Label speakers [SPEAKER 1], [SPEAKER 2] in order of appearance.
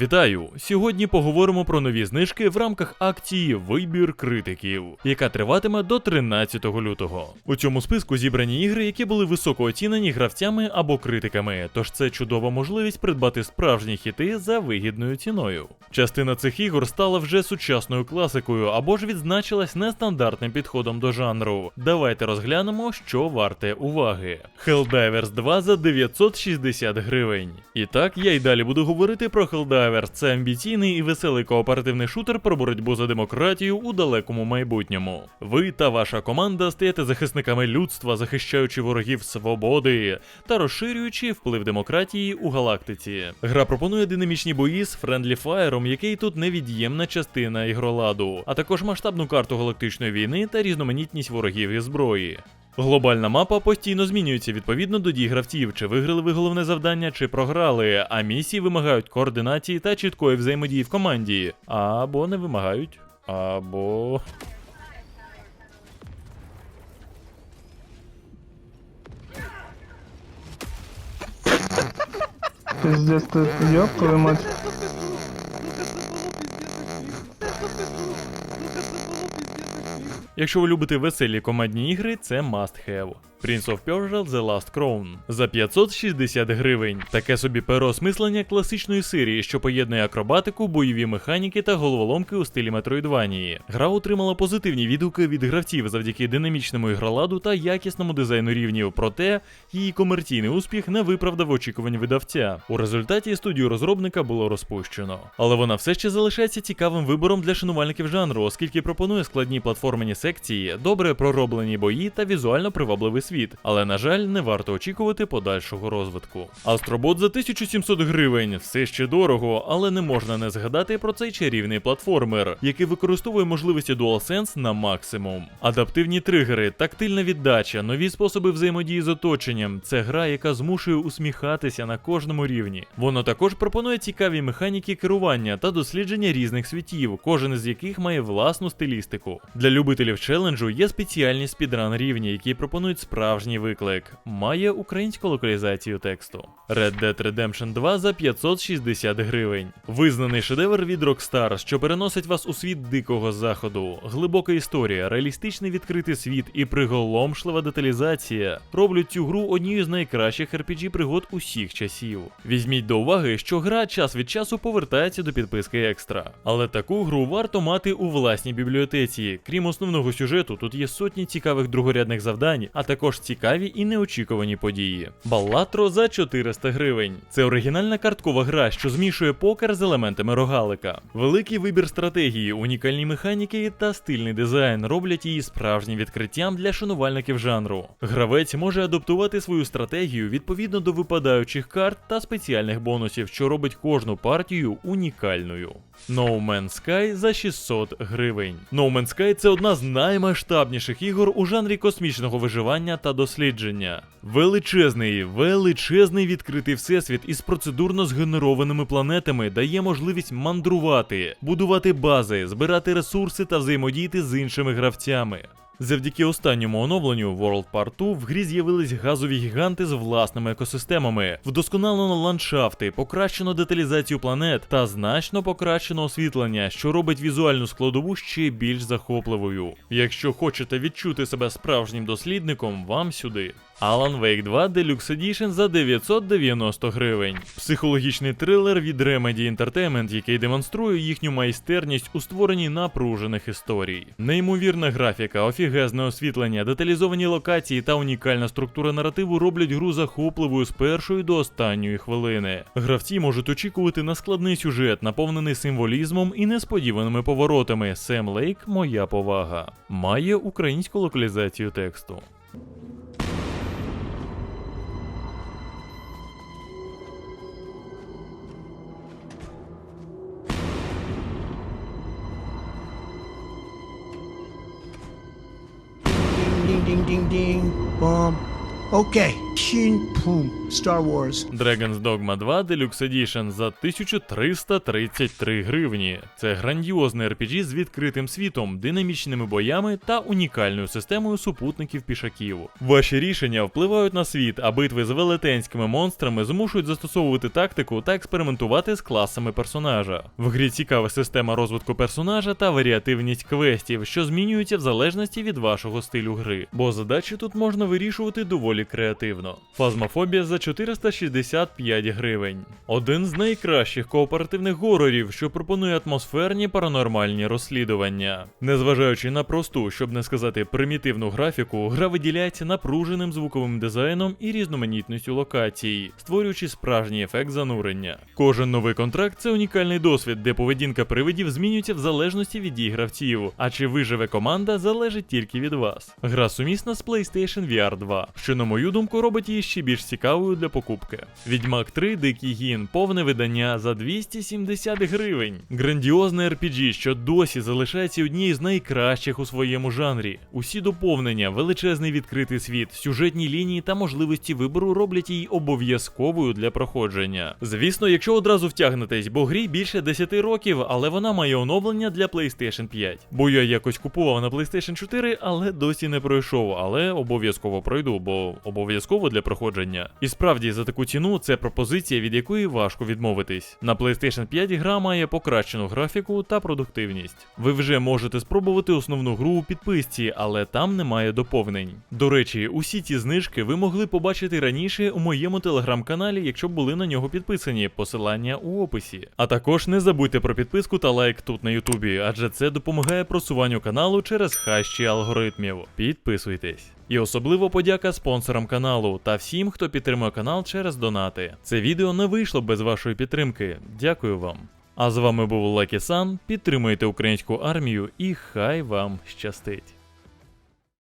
[SPEAKER 1] Вітаю! Сьогодні поговоримо про нові знижки в рамках акції Вибір критиків, яка триватиме до 13 лютого. У цьому списку зібрані ігри, які були високо оцінені гравцями або критиками, тож це чудова можливість придбати справжні хіти за вигідною ціною. Частина цих ігор стала вже сучасною класикою або ж відзначилась нестандартним підходом до жанру. Давайте розглянемо, що варте уваги. Helldivers 2 за 960 гривень. І так, я й далі буду говорити про Helldivers. Це амбіційний і веселий кооперативний шутер про боротьбу за демократію у далекому майбутньому. Ви та ваша команда стаєте захисниками людства, захищаючи ворогів свободи та розширюючи вплив демократії у галактиці. Гра пропонує динамічні бої з френдлі фаєром, який тут невід'ємна частина ігроладу, а також масштабну карту галактичної війни та різноманітність ворогів і зброї. Глобальна мапа постійно змінюється відповідно до дій гравців, чи виграли ви головне завдання, чи програли, а місії вимагають координації та чіткої взаємодії в команді. Або не вимагають, або.
[SPEAKER 2] Пиздец, ты ёб твою мать.
[SPEAKER 1] Якщо ви любите веселі командні ігри, це must have. Prince of Persia The Last Crown за 560 гривень. Таке собі переосмислення класичної серії, що поєднує акробатику, бойові механіки та головоломки у стилі Метроїдванії. Гра отримала позитивні відгуки від гравців завдяки динамічному ігроладу та якісному дизайну рівнів. Проте її комерційний успіх не виправдав очікувань видавця. У результаті студію розробника було розпущено. Але вона все ще залишається цікавим вибором для шанувальників жанру, оскільки пропонує складні платформені секції, добре пророблені бої та візуально привабливий світ. Але на жаль, не варто очікувати подальшого розвитку. Астробот за 1700 гривень все ще дорого, але не можна не згадати про цей чарівний платформер, який використовує можливості DualSense на максимум. Адаптивні тригери, тактильна віддача, нові способи взаємодії з оточенням. Це гра, яка змушує усміхатися на кожному рівні. Воно також пропонує цікаві механіки керування та дослідження різних світів, кожен із яких має власну стилістику. Для любителів челенджу є спеціальні спідран рівні, які пропонують справжній виклик. Має українську локалізацію тексту. Red Dead Redemption 2 за 560 гривень. Визнаний шедевр від Rockstar, що переносить вас у світ дикого заходу. Глибока історія, реалістичний відкритий світ і приголомшлива деталізація роблять цю гру однією з найкращих RPG пригод усіх часів. Візьміть до уваги, що гра час від часу повертається до підписки екстра. Але таку гру варто мати у власній бібліотеці. Крім основного сюжету, тут є сотні цікавих другорядних завдань, а також цікаві і неочікувані події. Баллатро за 400 гривень. Це оригінальна карткова гра, що змішує покер з елементами рогалика. Великий вибір стратегії, унікальні механіки та стильний дизайн роблять її справжнім відкриттям для шанувальників жанру. Гравець може адаптувати свою стратегію відповідно до випадаючих карт та спеціальних бонусів, що робить кожну партію унікальною. No Man's Sky за 600 гривень. No Man's Sky це одна з наймасштабніших ігор у жанрі космічного виживання та дослідження. Величезний, величезний відкритий всесвіт із процедурно згенерованими планетами дає можливість мандрувати, будувати бази, збирати ресурси та взаємодіяти з іншими гравцями. Завдяки останньому оновленню World Part 2 в грі з'явились газові гіганти з власними екосистемами, вдосконалено ландшафти, покращено деталізацію планет та значно покращено освітлення, що робить візуальну складову ще більш захопливою. Якщо хочете відчути себе справжнім дослідником, вам сюди. Alan Wake 2 Deluxe Edition за 990 гривень. Психологічний трилер від Remedy Entertainment, який демонструє їхню майстерність у створенні напружених історій. Неймовірна графіка, офігезне освітлення, деталізовані локації та унікальна структура наративу роблять гру захопливою з першої до останньої хвилини. Гравці можуть очікувати на складний сюжет, наповнений символізмом і несподіваними поворотами. Сем Лейк моя повага. Має українську локалізацію тексту.
[SPEAKER 3] Ding, ding, ding. Boom. Okay, Pum, Star Wars.
[SPEAKER 1] Dragon's Dogma 2 Deluxe Edition за 1333 гривні. Це грандіозний RPG з відкритим світом, динамічними боями та унікальною системою супутників пішаків. Ваші рішення впливають на світ, а битви з велетенськими монстрами змушують застосовувати тактику та експериментувати з класами персонажа. В грі цікава система розвитку персонажа та варіативність квестів, що змінюються в залежності від вашого стилю гри, бо задачі тут можна вирішувати доволі креативно. Фазмофобія за 465 гривень. Один з найкращих кооперативних горорів, що пропонує атмосферні паранормальні розслідування. Незважаючи на просту, щоб не сказати примітивну графіку, гра виділяється напруженим звуковим дизайном і різноманітністю локацій, створюючи справжній ефект занурення. Кожен новий контракт це унікальний досвід, де поведінка привидів змінюється в залежності від дій гравців, а чи виживе команда залежить тільки від вас. Гра сумісна з PlayStation VR 2, що, на мою думку, робить її ще більш цікавою для покупки. Відьмак 3 Дикий Гін, повне видання за 270 гривень. Грандіозне RPG, що досі залишається однією з найкращих у своєму жанрі. Усі доповнення, величезний відкритий світ, сюжетні лінії та можливості вибору роблять її обов'язковою для проходження. Звісно, якщо одразу втягнетесь, бо грі більше 10 років, але вона має оновлення для PlayStation 5. Бо я якось купував на PlayStation 4, але досі не пройшов, але обов'язково пройду, бо обов'язково для проходження. І справді за таку ціну це пропозиція, від якої важко відмовитись. На PlayStation 5 гра має покращену графіку та продуктивність. Ви вже можете спробувати основну гру у підписці, але там немає доповнень. До речі, усі ці знижки ви могли побачити раніше у моєму телеграм-каналі, якщо були на нього підписані. Посилання у описі. А також не забудьте про підписку та лайк тут на Ютубі, адже це допомагає просуванню каналу через хащі алгоритмів. Підписуйтесь. І особливо подяка спонсорам каналу та всім, хто підтримує канал через донати. Це відео не вийшло без вашої підтримки. Дякую вам. А з вами був Лакі Сан. Підтримуйте українську армію і хай вам щастить.